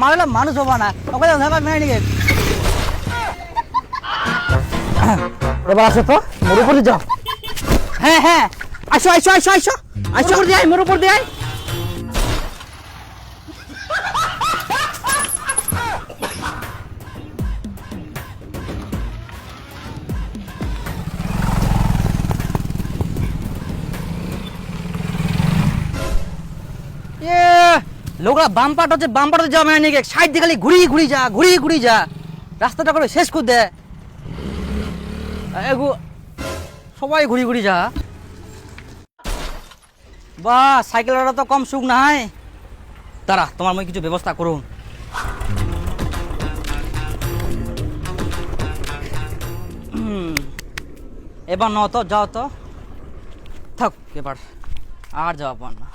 মারলে মানুষ হব না। ওকে ধরা মেয়ে নিয়ে এবার আসো তো মোর উপরে যাও। হ্যাঁ হ্যাঁ। আসো আসো আসো আসো। আসো মোর দিয়ে মোর উপর দিয়ে লোকরা বাম পাট হচ্ছে, বাম পাটে যাওয়া মানে নাকি সাইড দিয়ে খালি ঘুরি ঘুরি যা ঘুরি ঘুরি যা। রাস্তাটা করে শেষ করে দে। সবাই ঘুরি ঘুরি যা। বা সাইকেলটা তো কম সুখ নাই। দাঁড়া, তোমার মই কিছু ব্যবস্থা করুন। এবার ন তো, যাও তো। থাক, এবার আর যাওয়া পার না।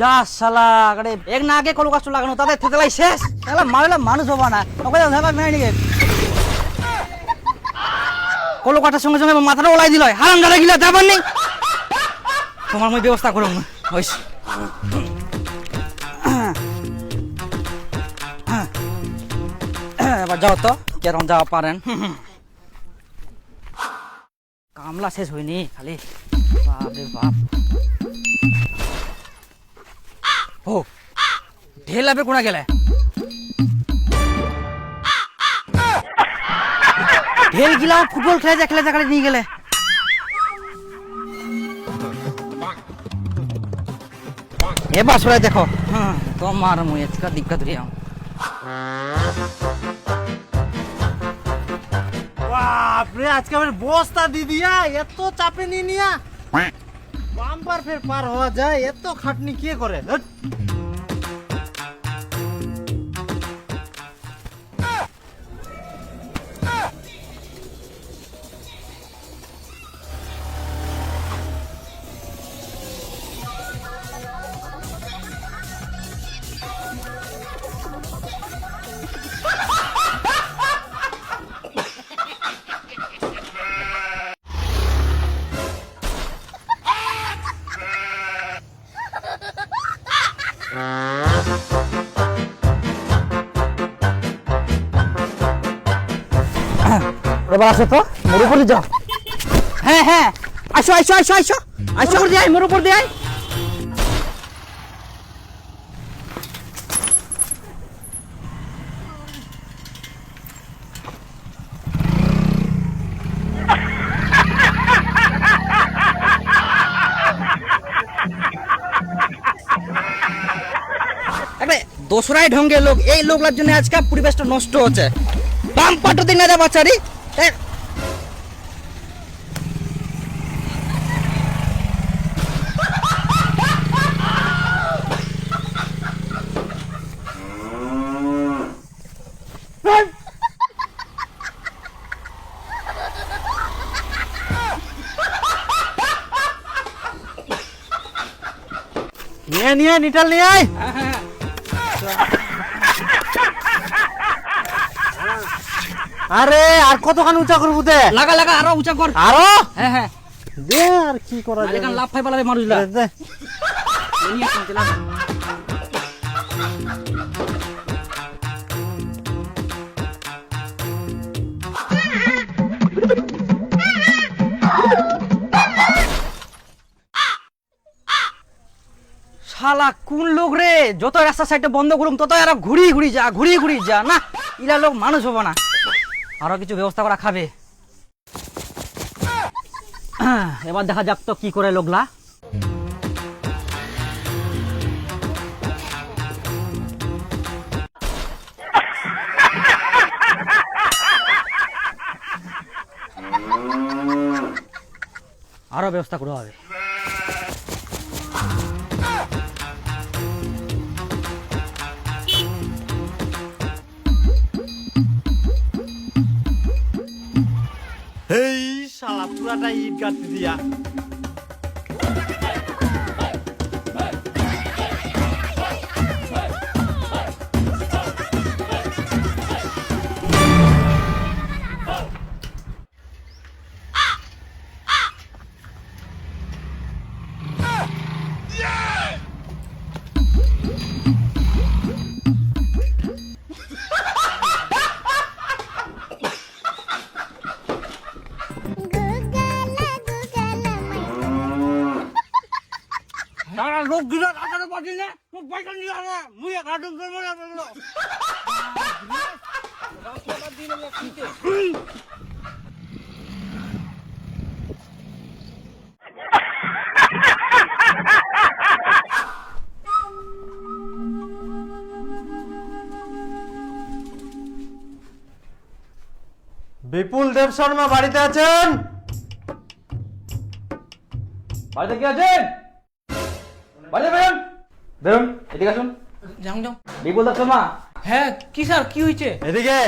যা শালা আরে এক না আগে কলু গাছ লাগানো, তাদের থেতলাই শেষ। তাহলে মারলে মানুষ হব না। ওকে ধরবা মেরে নিয়ে কলু সঙ্গে সঙ্গে মাথাটা ওলাই দিল। হারাম দাদা গিলা, যাবার নেই। তোমার মই ব্যবস্থা করুন। হয়েছে এবার যাও তো কেরম যাওয়া পারেন। কামলা শেষ হয়নি খালি বাপ রে বাপ ও ঢেল আবে কোনা গেলে ঢেল গিলা ফুটবল খেলে যা খেলে যা খেলে নিয়ে গেলে এবার সবাই দেখো হ্যাঁ তোমার মুই এতকা দিক্কত বাপরে আজকে আমার বস্তা দি দিয়া এত চাপে নিয়ে নিয়া। বাম্পার ফের পার হওয়া যায় এত খাটনি কে করে? আসো তো? মোর উপরে যাও। হ্যাঁ হ্যাঁ। আসো আসো আসো আসো। আসো মোর দিয়ে মোর উপর দিয়ে দোসরাই ঢঙ্গের লোক। এই লোকলার জন্য আজকে পরিবেশটা নষ্ট হচ্ছে। বাম পাটো দিন না বাচ্চারি এ, নিয়ে নিয়ে নিটাল নিয়ে আয় আরে আর কতখান উঁচা করব দে? লাগা লাগা আরও উঁচা কর। আরও? হ্যাঁ হ্যাঁ। দে আর কি করা যায় এখানে লাভ ফাই পালাবে মানুষরা। দে। শালা কোন লোক রে? যত রাস্তা সাইডে বন্ধ করুম তত এরা ঘুরি ঘুরি যা ঘুরি ঘুরি যা। না ইলা লোক মানুষ হব না। আরও কিছু ব্যবস্থা করা খাবে। এবার দেখা যাক তো কি করে লোকলা। আরও ব্যবস্থা করা হবে। এই শালা পুরাটা ইট গাঁথতে দিয়া পয়সা নিয়ে আনে মুই করব না বলল বিপুল দেব শর্মা বাড়িতে আছেন? বাড়িতে কি আছেন? বাড়িতে বেরোন বেরোন এদিকে আসুন। যাও যাও। বিপুল হ্যাঁ কি স্যার কি হয়েছে? এদিকে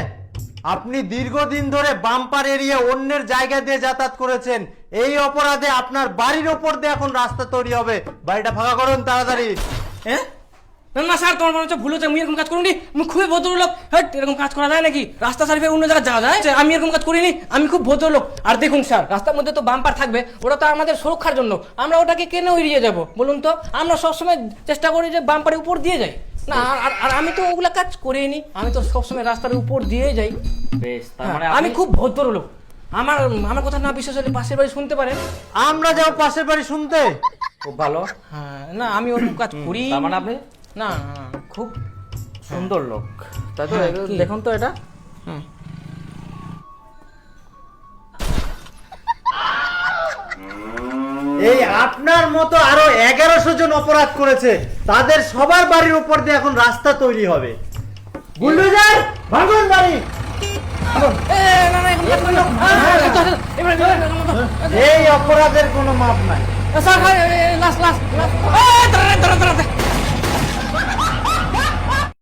আপনি দীর্ঘদিন ধরে বাম্পার এরিয়া অন্যের জায়গা দিয়ে যাতায়াত করেছেন। এই অপরাধে আপনার বাড়ির ওপর দিয়ে এখন রাস্তা তৈরি হবে। বাড়িটা ফাঁকা করুন তাড়াতাড়ি। হ্যাঁ? না না স্যার তোমার মনে হচ্ছে ভুল হচ্ছে আমি এরকম কাজ করিনি। আমি খুবই ভদ্রলোক। হ্যাঁ এরকম কাজ করা যায় নাকি? রাস্তা সার্ভে অন্য জায়গায় যাওয়া যায়? যে আমি এরকম কাজ করিনি আমি খুব ভদ্রলোক। আর দেখুন স্যার রাস্তার মধ্যে তো বাম্পার থাকবে ওটা তো আমাদের সুরক্ষার জন্য। আমরা ওটাকে কেন এড়িয়ে যাব বলুন তো? আমরা সবসময় চেষ্টা করি যে বাম্পারের উপর দিয়ে যাই। না আর- আর আমি তো ওগুলা কাজ করিনি আমি তো সবসময় রাস্তার উপর দিয়ে যাই। বেশ তার হ্যাঁ, মানে আমি আমি খুব ভদ্রলোক। আমার আমার কথা না বিশ্বাস হলে পাশের বাড়ি শুনতে পারেন। আমরা যাও পাশের বাড়ি শুনতে। খুব ভালো। হ্যাঁ না আমি ওরকম কাজ করি। তার মানে আপনি না খুব সুন্দর লোক। তাই তো হ্যাঁ? দেখুন তো এটা। এই আপনার মতো আরও এগারোশো জন অপরাধ করেছে তাদের সবার বাড়ির উপর দিয়ে এখন রাস্তা তৈরি হবে। বুলডোজার ভাঙুন বাড়ি। এই অপরাধের কোনো মাপ নাই।